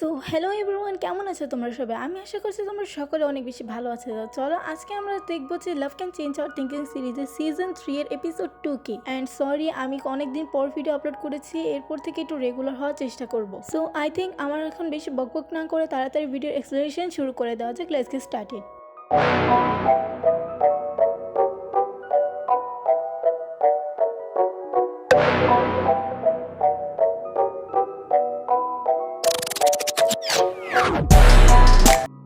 So hello everyone কেমন আছো তোমরা সবাই? আমি আশা করছি তোমরা সকলে অনেক বেশি ভালো আছে। চলো, আজকে আমরা দেখব যে love can change our thinking সিরিজের সিজন থ্রি এর এপিসোড টু কি। অ্যান্ড সরি আমি অনেকদিন পর ভিডিও আপলোড করেছি, এরপর থেকে একটু রেগুলার হওয়ার চেষ্টা করব। সো আই থিঙ্ক আমার এখন বেশি বকবক না করে তাড়াতাড়ি ভিডিও এক্সপ্লেনেশন শুরু করে দেওয়া যাক let's get started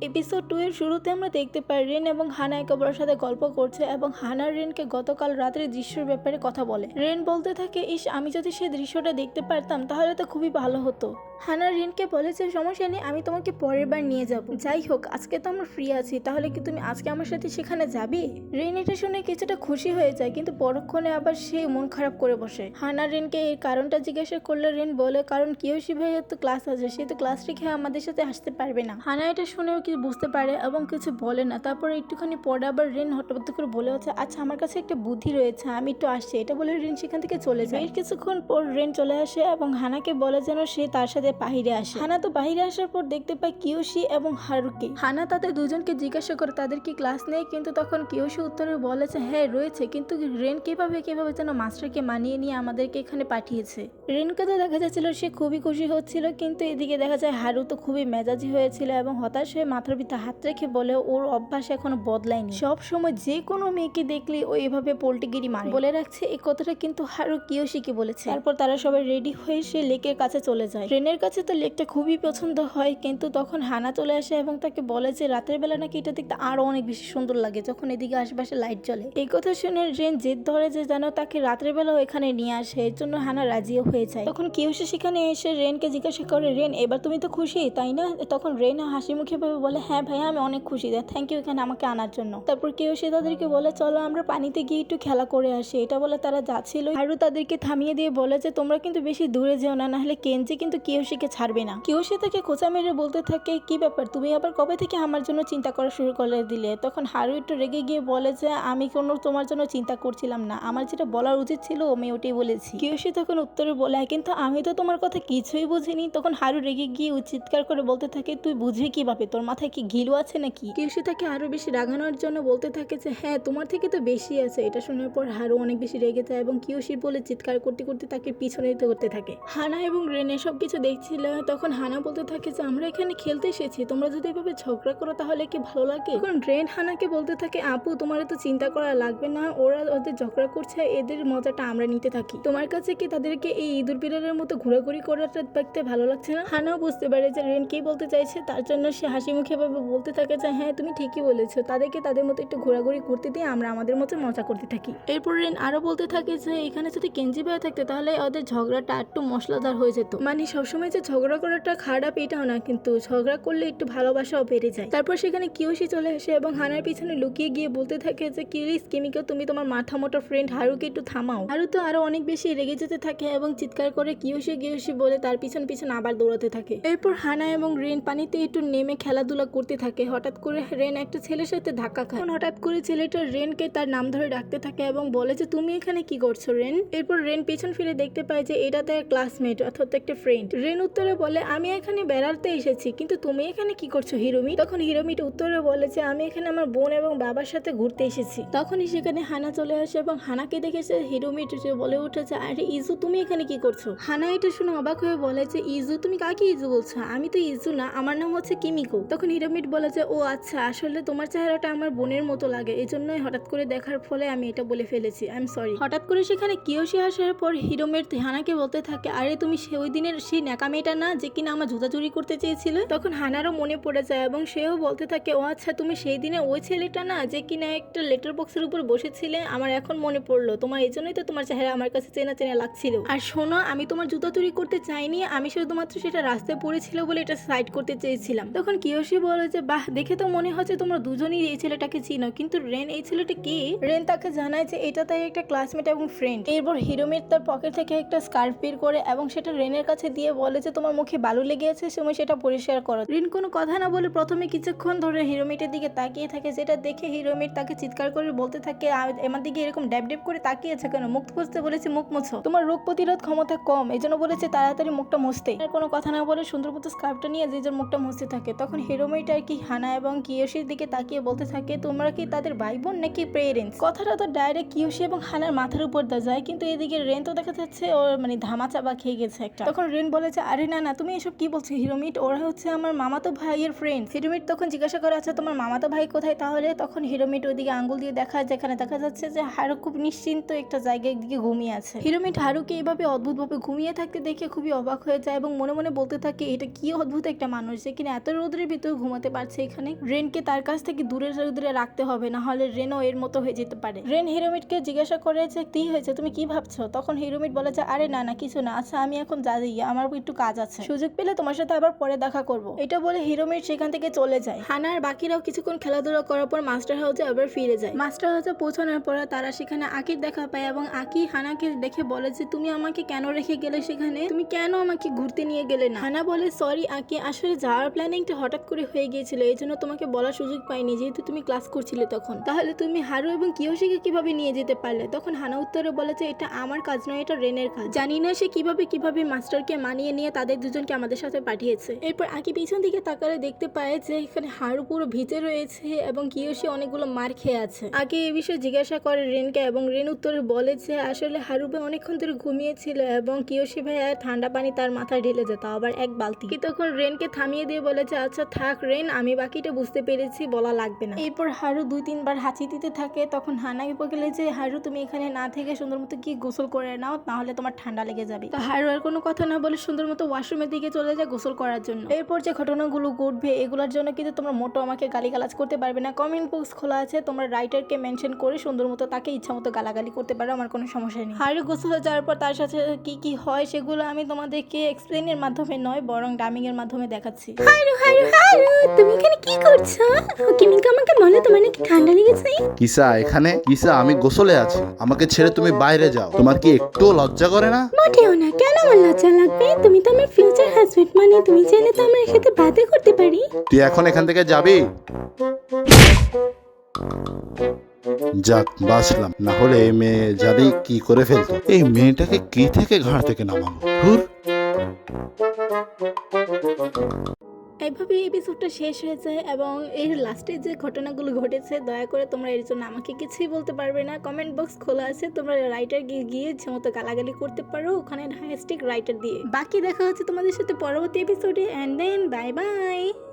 episode two এর শুরুতে আমরা দেখতে পাই রেন এবং হানা একে অপরের সাথে গল্প করছে এবং হানা রেনকে গতকাল রাত্রে দৃশ্যের ব্যাপারে কথা বলে। রেন বলতে থাকে, ইস, আমি যদি সেই দৃশ্যটা দেখতে পারতাম, তাহলে তো খুবই ভালো হতো। হানা রেনকে বলেছে সমস্যা নেই, আমি তোমাকে পরের বার নিয়ে যাব। যাই হোক, আজকে তো আমরা ফ্রি আছি, তাহলে কি তুমি আজকে আমার সাথে সেখানে যাবে? রেন এটা শুনে কিছুটা খুশি হয়ে যায়, কিন্তু পরক্ষণে আবার সে মন খারাপ করে বসে। হানা রেনকে এর কারণটা জিজ্ঞাসা করলে রেন বলে, কারণ কিয়সি ভাইয়ের তো ক্লাস আছে, সে তো ক্লাস রেখে আমাদের সাথে আসতে পারবে না। হানা এটা শুনেও কিছু বুঝতে পারে এবং কিছু বলে না। তারপরে একটুখানি পরে আবার রেন হঠাৎ করে বলে হচ্ছে আচ্ছা আমার কাছে একটা বুদ্ধি রয়েছে, আমি একটু আসছি। এটা বলে রেন সেখান থেকে চলে যায়। কিছুক্ষণ পর রেন চলে আসে এবং হানাকে বলে যেন সে তার সাথে বাহিরে আসে। হানা তো বাহিরে আসার পর দেখতে পায় কিয়োশি এবং হারুকে। হানা তাদের দুজনকে জিজ্ঞাসা করে তাদের কি ক্লাস নেই? কিন্তু তখন কিয়োশি উত্তরে বলেছে হ্যাঁ রয়েছে। কিন্তু রেন কীভাবে কীভাবে যেন মাস্টারকে মানিয়ে নিয়ে আমাদেরকে এখানে পাঠিয়েছে? রেনকে তো দেখা যাচ্ছিল সে খুবই খুশি হচ্ছিল কিন্তু এদিকে দেখা যায় হারু তো খুবই মেজাজি হয়েছিল এবং হতাশ হয়ে মাথার ভিতরে হাত রেখে বলে ওর অভ্যাস এখনও বদলায়নি। সব সময় যে কোনো মেয়েকে দেখলে ও এভাবে পোল্টিগিরি মারে। বলে রাখছে এই কথাটা কিন্তু হারু কিয়োশিকে বলেছে। তারপর তারা সবাই রেডি হয়ে সে লেকের কাছে চলে যায়। ট্রেনের কাছে তো লেকটা খুবই পছন্দ হয়, কিন্তু তখন হানা চলে আসে এবং তাকে বলে যে রাতের বেলা নাকি এটা দেখতে আরও অনেক বেশি সুন্দর লাগে যখন এদিকে আশেপাশে লাইট জ্বলে। এই কথা শুনে রেন জেদ ধরে যে যেন তাকে রাতের বেলাও এখানে নিয়ে আসে, এর জন্য হানা রাজিও হয়ে যায়। তখন কিয়োশি সেখানে এসে রেনকে জিজ্ঞাসা করে, রেন, এবার তুমি তো খুশি, তাই না? তখন রেন হাসি মুখে ভাবে বলে হ্যাঁ ভাইয়া, আমি অনেক খুশি থ্যাংক ইউ এখানে আমাকে আনার জন্য। তারপর কেউ সে তাদেরকে বলে, চলো আমরা পানিতে গিয়ে একটু খেলা করে আসি। এটা বলে তারা যাচ্ছিল। আরও তাদেরকে থামিয়ে দিয়ে বলে যে, তোমরা কিন্তু বেশি দূরে যেও না, নাহলে কেনজি কিন্তু কিয়োশিকে ছাড়বে না। কেউ কিয়োশি তাকে খোঁচা মেরে বলতে থাকে, কি ব্যাপার, তুমি আবার কবে থেকে আমার জন্য চিন্তা করা শুরু করে দিলে? তখন হারু একটু রেগে গিয়ে বলে যে, আমি কোনো তোমার জন্য চিন্তা করছিলাম না। আমার যেটা বলার উচিত ছিল, আমি ওটাই বলেছি। কেউ কিয়োশি তখন উত্তরে বলে কিন্তু আমি তো তোমার কথা কিছুই বুঝিনি। তখন হারু রেগে গিয়ে চিৎকার করে বলতে থাকে, তুই বুঝবি কীভাবে? তোর মাথায় কি ঘিলু আছে নাকি? কেউ কিয়োশি তাকে আরও বেশি রাগানোর জন্য বলতে থাকে যে হ্যাঁ তোমার থেকে তো বেশি আছে। এটা শোনার পর হারু অনেক বেশি রেগে যায় এবং কিয়োশি বলে চিৎকার করতে করতে তাকে পিছনে করতে থাকে। হানা এবং রেনে সব কিছু দেখছিল? তখন হানা বলতে থাকে যে, আমরা এখানে খেলতে এসেছি। তোমরা যদি এভাবে ঝগড়া করো তাহলে কি ভালো লাগে? তখন রেন হানাকে বলতে থাকে, আপু, তোমার তো চিন্তা করা লাগবে না। ওরা ওদের ঝগড়া করছে, এদের মজাটা আমরা নিতে থাকি। তোমার কাছে কি তাদেরকে এই ইঁদুর বিড়ালের মতো ঘোরাঘুরি করাটা দেখতে ভালো লাগছে না? হানাও বুঝতে পারে যে রেন কি বলতে চাইছে। তার জন্য সে হাসি মুখে ভাবে বলতে থাকে যে হ্যাঁ তুমি ঠিকই বলেছ। তাদেরকে তাদের মতো একটু ঘোরাঘুরি করতে দিয়ে আমরা আমাদের মতো মজা করতে থাকি। এরপর রেন আরও বলতে থাকে যে, এখানে যদি কেঞ্জি ভাই থাকতো, তাহলে ওদের ঝগড়াটা একটু মশলাদার হয়ে যেত। মানে সবসময় যে ঝগড়া করাটা খারাপ এটাও না, কিন্তু ঝগড়া করলে একটু ভালোবাসাও বেড়ে যায়। তারপর সেখানে কিয়োশি চলে আসে এবং হানার পিছনে লুকিয়ে গিয়ে বলতে থাকে যে কিরিস কিমিকে তুমি তোমার মাথা মোটা ফ্রেন্ড হারুকে একটু থামাও। হারু তো আরও অনেক বেশি রেগে যেতে থাকে এবং চিৎকার করে কিয়োশি কিয়োশি বলে তার পিছন পিছন আবার দৌড়াতে থাকে। এরপর হানা এবং রেন পানিতে একটু নেমে খেলাধুলা করতে থাকে। হঠাৎ করে রেন একটা ছেলের সাথে ধাক্কা খায়। হঠাৎ করে ছেলেটা রেনকে তার নাম ধরে ডাকতে থাকে এবং বলে যে, তুমি এখানে কি করছ রেন? এরপর রেন পেছন ফিরে দেখতে পায় যে, এটা তার ক্লাসমেট অর্থাৎ একটা ফ্রেন্ড রেন উত্তরে বলে, আমি এখানে বেড়াতে এসেছি, কিন্তু তুমি এখানে কি করছ, হিরোমি? তখন হিরোমিট উত্তরে বলে যে, আমি এখানে আমার বোন এবং বাবার সাথে ঘুরতে এসেছি। তখনই সেখানে হানা চলে আসে এবং হানাকে দেখেছে হিরোমিট যে বলে উঠেছে আরে, ইজু, তুমি এখানে কি করছ? হানা এটা শুনে অবাক হয়ে বলে যে, ইজু, তুমি কাকে ইজু বলছো? আমি তো ইজু না, আমার নাম হচ্ছে কিমিকো। তখন হিরোমিট বলে যে, ও আচ্ছা আসলে তোমার চেহারাটা আমার বোনের মতো লাগে এই জন্যই হঠাৎ করে দেখার ফলে আমি এটা বলে ফেলেছি আই এম সরি হঠাৎ করে সেখানে কিয়োশি আসার পর হিরোমের হানাকে বলতে থাকে, আরে, তুমি সে ওই দিনের সেই ন্যাকা মেয়েটা না যে কিনা আমার জুতা চুরি করতে চেয়েছিলে। তখন হানারও মনে পড়ে যায় এবং সেও বলতে থাকে, ও আচ্ছা তুমি সেই দিনে ওই ছেলেটা না যে কিনা একটা লেটার বক্সের উপর বসেছিলে? আমার এখন মনে পড়ল, তোমার এই জন্যই তো তোমার চেহারা আমার কাছে চেনা চেনা লাগছিল। আর শোনো, আমি তোমার জুতা চুরি করতে চাইনি, আমি শুধুমাত্র সেটা রাস্তায় পড়েছিল বলে এটা সাইড করতে চেয়েছিলাম। তখন কিয়সি বলে যে, বাহ, দেখে তো মনে হচ্ছে তোমরা দুজনই এই ছেলেটাকে চিনো, কিন্তু রেন, এই ছেলেটা কে? রেন তাকে জানায় যে, এটা তার একটা ক্লাসমেট এবং ফ্রেন্ড এরপর হিরোমিট তার পকেট থেকে একটা স্কার্ফ বের করে এবং সেটা রেনের কাছে দিয়ে বলে যে তোমার মুখে বালু লেগে আছে সময় সেটা পরিষ্কার করো। রিন কোনো কথা না বলে প্রথমে কিছুক্ষণ ধরে হিরোমিটের দিকে তাকিয়ে থাকে, যেটা দেখে হিরোমিট তাকে চিৎকার করে বলতে থাকে "আ- আমার দিকে এরকম ড্যাব ড্যাব করে তাকিয়ে আছে কেন? মুখ মুছতে বলেছে মুখ মুছো। তোমার রোগ প্রতিরোধ ক্ষমতা কম এই জন্য বলেছে তাড়াতাড়ি মুখটা মুছতে। আর কোনো কথা না বলে সুন্দর মতো স্কার্ফটা নিয়ে যে মুখটা মুছতে থাকে, তখন হিরোমিট আর কি হানা এবং কিয়োশির দিকে তাকিয়ে বলতে থাকে, তোমরা কি তাদের ভাই বোন নাকি প্রেরেন্টস কথাটা তো ডাইরেক্ট কিয়োশি এবং হানার মাথার উপর দেওয়া যায়, কিন্তু এদিকে রেন তো দেখা যাচ্ছে ওর মানে ধামা চাপা খেয়ে গেছে একটা। তখন রেন বলেছে আরে না না, তুমি এসব কি বলছো? হিরোমিট, ওরা হচ্ছে আমার মামাতো ভাইয়ের ফ্রেন্ড হিরোমিট তখন জিজ্ঞাসা করে আচ্ছা তোমার মামাতো ভাই কোথায়? তাহলে তখন হিরোমিট ওইদিকে আঙ্গুল দিয়ে দেখা যেখানে দেখা যাচ্ছে যে হারু খুব নিশ্চিন্ত একটা জায়গায় দিকে ঘুমিয়ে আছে। হিরোমিট হারুকে এইভাবে অদ্ভুতভাবে ঘুমিয়ে থাকতে দেখে খুবই অবাক হয়ে যায় এবং মনে মনে বলতে থাকে, এটা কি অদ্ভুত একটা মানুষ যে কিনা এত রোদের ভিতরে ঘুমাতে পারছে এখানে? রেনকে তার কাছ থেকে দূরে দূরে রাখতে হবে, না হলে রেনও এর মতো হয়ে যেতে পারে। রেন হিরোমিটকে জিজ্ঞাসা করে যে, কি হয়েছে? তুমি কি ভাবছ? তখন হিরোমিট বলে যে, আরে না না, কিছু না। আচ্ছা আমি এখন যাই, আমার একটু কাজ আছে। সুযোগ পেলে তোমার সাথে আবার পরে দেখা করব। এটা বলে হিরোমিট সেখান থেকে চলে যায়। হানার বাকিরাও কিছুক্ষণ খেলাধুলা করার পর মাস্টার হাউসে আবার ফিরে যায়। মাস্টার হাউসে পৌঁছানোর পর তারা সেখানে আকির দেখা পায় এবং আকি হানাকে দেখে বলে যে তুমি আমাকে কেন রেখে গেলে সেখানে? তুমি কেন আমাকে ঘুরতে নিয়ে গেলে না? হানা বলে সরি আকি আসলে যাওয়ার প্ল্যানিংটা হঠাৎ করে হয়ে গিয়েছিল এই জন্য তোমাকে বলার সুযোগ পাইনি যেহেতু তুমি ক্লাস করছিলে তখন। তাহলে তুমি হারু এবং কিয়োশিকে কীভাবে নিয়ে যেতে পারলে? তখন হানা উত্তরে বলে যে এটা আমার কাজ নয় এটা রেনের কাজ। জানি না সে কীভাবে কীভাবে মাস্টারকে মানিয়ে নিয়ে তাদের দুজনকে আমাদের সাথে পাঠিয়েছে। এরপর আকি পিছন দিকে তাকালে দেখতে পায় যে এখানে হারু পুরো ভিজে রয়েছে এবং কিয়োশি অনেকগুলো মার খেয়ে আছে। আগে এই বিষয়ে জিজ্ঞাসা করে রেনকে এবং রেন উত্তরে বলে যে, আসলে হারু ভাই অনেকক্ষণ ধরে ঘুমিয়েছিল এবং কিয়োশি ভাই ঠান্ডা পানি তার মাথায় ঢেলে যেত আবার এক বালতি। তখন রেনকে থামিয়ে দিয়ে বলেছে আচ্ছা থাক রেন, আমি বাকিটা বুঝতে পেরেছি, বলা লাগবে না। এরপর হারু দুই তিনবার হাঁচি দিতে থাকে, তখন হানাকে বলে যে, হারু, তুমি এখানে না থেকে সুন্দর মতো কি গোসল করে নাও তাহলে তোমার ঠান্ডা লেগে যাবে। তো হারু আর কোনো কথা না বলে সুন্দর মতো ওয়াশরুমের দিকে চলে যায় গোসল করার জন্য। এরপর যে ঘটনাগুলো ঘটবে এগুলোর জন্য কিন্তু তোমরা মোটো আমাকে গালিগালাজ করতে পারবে না। কমেন্ট বক্স খোলা আছে তোমরা রাইটারকে মেনশন করে সুন্দর মতো তাকে ইচ্ছা মতো গালাগালি করতে পারো আমার কোনো সমস্যা নেই। হারু গোসল হয়ে যাওয়ার পর তার সাথে কি কি হয় সেগুলো আমি তোমাদেরকে এক্সপ্লেনের মাধ্যমে নয় বরং ডামিং এর মাধ্যমে দেখাচ্ছি। হারু হারু হারু তুমি এখানে কি করছ? কিমিকে আমাকে বলো তোমার নাকি ঠান্ডা লেগেছে? কিসা এখানে? কিসা আমি গোসলে আছি। আমাকে ছেড়ে তুমি বাইরে যাও। তোমার কি একটু লজ্জা করে না? মোটেও না কেন আমার লজ্জা লাগবে? তুমি তো আমার ফিউচার হাজবেন্ড মানে তুমি চাইলে তো আমার সাথে বাদে করতে পারি। তুই এখন এখান থেকে যাবি? যাক বাঁচলাম। না হলে এই মেয়ে জানি কি করে ফেলতো? এই মেয়েটাকে কি থেকে ঘাড় থেকে নামাবো? এইভাবে এপিসোডটা শেষ হয়ে যায় এবং এর লাস্টে যে ঘটনাগুলো ঘটেছে, দয়া করে তোমরা এর জন্য আমাকে কিছুই বলতে পারবে না। কমেন্ট বক্স খোলা আছে, তোমরা রাইটার গিয়ে গিয়ে যে মতো গালাগালি করতে পারো, ওখানে হাইস্টিক রাইটার দিয়ে। বাকি দেখা হচ্ছে তোমাদের সাথে পরবর্তী এপিসোডে অ্যান্ড দেন বাই বাই